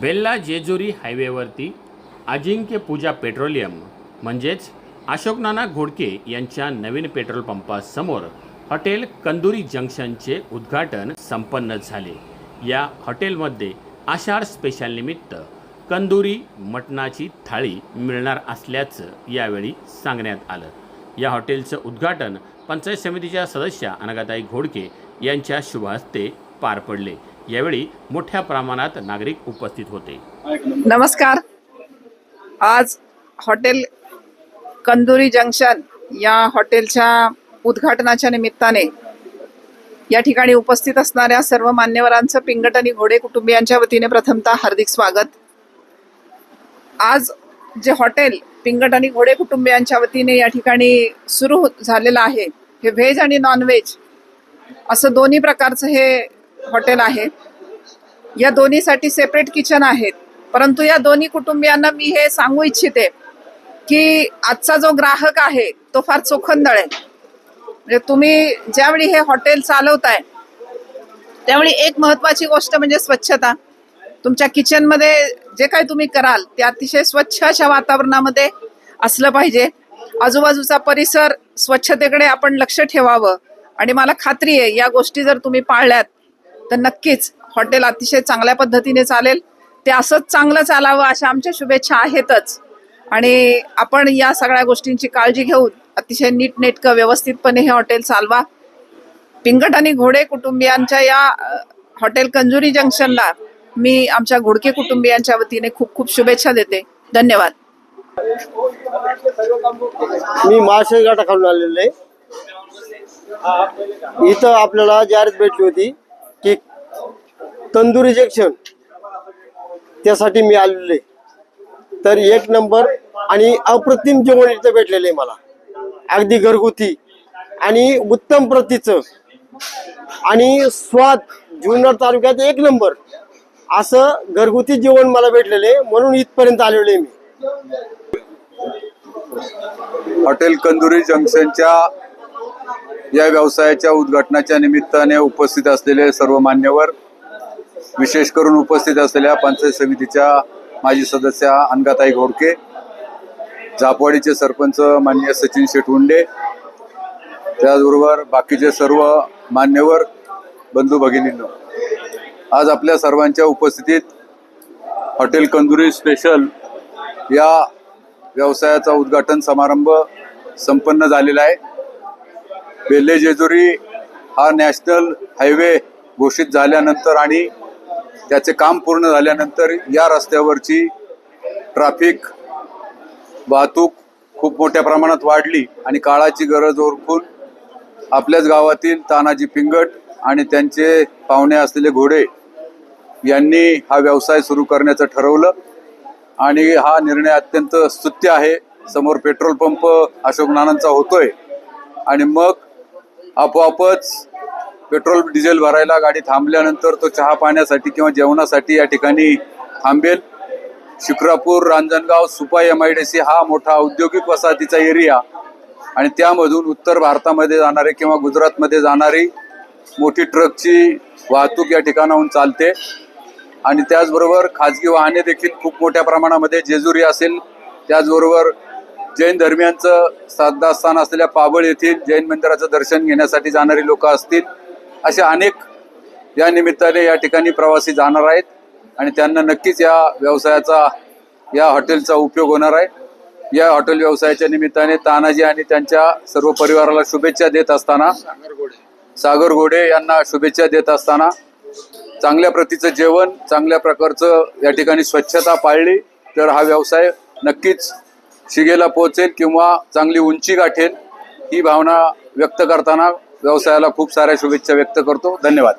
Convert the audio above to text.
बेल्ला जेजुरी हायवेवरती अजिंक्य पूजा पेट्रोलियम म्हणजेच अशोक नाना घोडके यांच्या नवीन पेट्रोल पंपासमोर हॉटेल कंदुरी जंक्शनचे उद्घाटन संपन्न झाले. या हॉटेलमध्ये आषाढ स्पेशल निमित्त कंदुरी मटणाची थाळी मिळणार असल्याचं यावेळी सांगण्यात आलं. या हॉटेलचं उद्घाटन पंचायत समितीच्या सदस्या अनगाताई घोडके यांच्या शुभहस्ते पार पडले. यावेळी मोठ्या प्रमाणात नागरिक उपस्थित होते. नमस्कार. आज हॉटेल कंदुरी जंक्शन या हॉटेलच्या उद्घाटनाच्या निमित्ताने या ठिकाणी उपस्थित असणाऱ्या सर्व मान्यवरांचं पिंगट आणि घोडे कुटुंबियांच्या वतीने प्रथमतः हार्दिक स्वागत. आज जे हॉटेल पिंगट आणि घोडे कुटुंबियांच्या वतीने या ठिकाणी सुरू झालेलं आहे हे व्हेज आणि नॉन व्हेज असं दोन्ही प्रकारचं हे हॉटेल आहे. या दोन्हीसाठी सेपरेट किचन आहेत. परंतु या दोन्ही कुटुंबियांना मी हे सांगू इच्छिते की आजचा जो ग्राहक आहे तो फार चोखंदळ आहे. म्हणजे तुम्ही ज्यावेळी हे हॉटेल चालवताय त्यावेळी एक महत्वाची गोष्ट म्हणजे स्वच्छता. तुमच्या किचनमध्ये जे काही तुम्ही कराल ते अतिशय स्वच्छ अशा वातावरणामध्ये असलं पाहिजे. आजूबाजूचा परिसर स्वच्छतेकडे आपण लक्ष ठेवावं. आणि मला खात्री आहे या गोष्टी जर तुम्ही पाळल्यात तर नक्कीच हॉटेल अतिशय चांगल्या पद्धतीने चालेल. ते असंच चांगलं चालावं अशा आमच्या शुभेच्छा आहेतच. आणि आपण या सगळ्या गोष्टींची काळजी घेऊन अतिशय नीटनेटकं व्यवस्थितपणे हे हॉटेल चालवा. पिंगट आणि घोडे कुटुंबियांच्या या हॉटेल कंजुरी जंक्शनला मी आमच्या घोडके कुटुंबियांच्या वतीने खूप खूप शुभेच्छा देते. धन्यवाद. मी महाशय घाटा खालून आलेलो आहे. इथं आपल्याला जाहिरात भेटली होती. की तंदुरी जंक्शन त्यासाठी मी आलेलो आहे. तर एक नंबर आणि अप्रतिम जेवण इथं भेटलेलं आहे मला. अगदी घरगुती आणि उत्तम प्रतीचं आणि स्वाद जुन्नर तालुक्यात एक नंबर असं घरगुती जेवण मला भेटलेलं आहे म्हणून इथपर्यंत आलेलो आहे मी. हॉटेल कंदुरी जंक्शनच्या या व्यवसायाच्या उद्घाटनाच्या निमित्ताने उपस्थित असलेले सर्व मान्यवर विशेष करून उपस्थित असलेल्या पंचायत समितीच्या माजी सदस्या अनगाताई घोडके झापवाडीचे सरपंच मान्य सचिन शेटवुंडे त्याचबरोबर बाकीचे सर्व मान्यवर बंधू भगिनींनो. आज आपल्या सर्वांच्या उपस्थितीत हॉटेल कंदुरी स्पेशल या व्यवसायाचा उद्घाटन समारंभ संपन्न झालेला आहे. बेल्ले जेजुरी हा नॅशनल हायवे घोषित झाल्यानंतर आणि त्याचे काम पूर्ण झाल्यानंतर या रस्त्यावरची ट्रॅफिक वाहतूक खूप मोठ्या प्रमाणात वाढली आणि काळाची गरज ओळखून आपल्याच गावातील तानाजी पिंगट आणि त्यांचे पाहुणे असलेले घोडे यांनी हा व्यवसाय सुरू करण्याचं ठरवलं. आणि हा निर्णय अत्यंत स्तुत्य आहे. समोर पेट्रोल पंप अशोक नानांचा होतोय. आणि मग आपोआपच पेट्रोल डिझेल भरायला गाडी थांबल्यानंतर तो चहा पाण्यासाठी किंवा जेवणासाठी या ठिकाणी थांबेल. Shikrapur Ranjangaon Supa M I D C हा मोठा औद्योगिक वसाहतीचा एरिया आणि त्यामधून उत्तर भारतामध्ये जाणारे किंवा गुजरातमध्ये जाणारी मोठी ट्रकची वाहतूक या ठिकाणाहून चालते. आणि त्याचबरोबर खाजगी वाहने देखील खूप मोठ्या प्रमाणामध्ये जेजुरी असेल. त्याचबरोबर जैन धर्मियांचं श्रद्धास्थान असलेल्या पाबळ येथील जैन मंदिराचं दर्शन घेण्यासाठी जाणारी लोक असतील असे अनेक या निमित्ताने या ठिकाणी प्रवासी जाणार आहेत आणि त्यांना नक्कीच या व्यवसायाचा या हॉटेलचा उपयोग होणार आहे. या हॉटेल व्यवसायाच्या निमित्ताने तानाजी आणि त्यांच्या सर्व परिवाराला शुभेच्छा देत असताना सागर घोडे यांना शुभेच्छा देत असताना चांगल्या प्रतीचं जेवण चांगल्या प्रकारचं या ठिकाणी स्वच्छता पाळली तर हा व्यवसाय नक्कीच शिगेला पोहोचेल किंवा चांगली उंची गाठेल ही भावना व्यक्त करताना व्यवसायाला खूप साऱ्या शुभेच्छा व्यक्त करतो. धन्यवाद.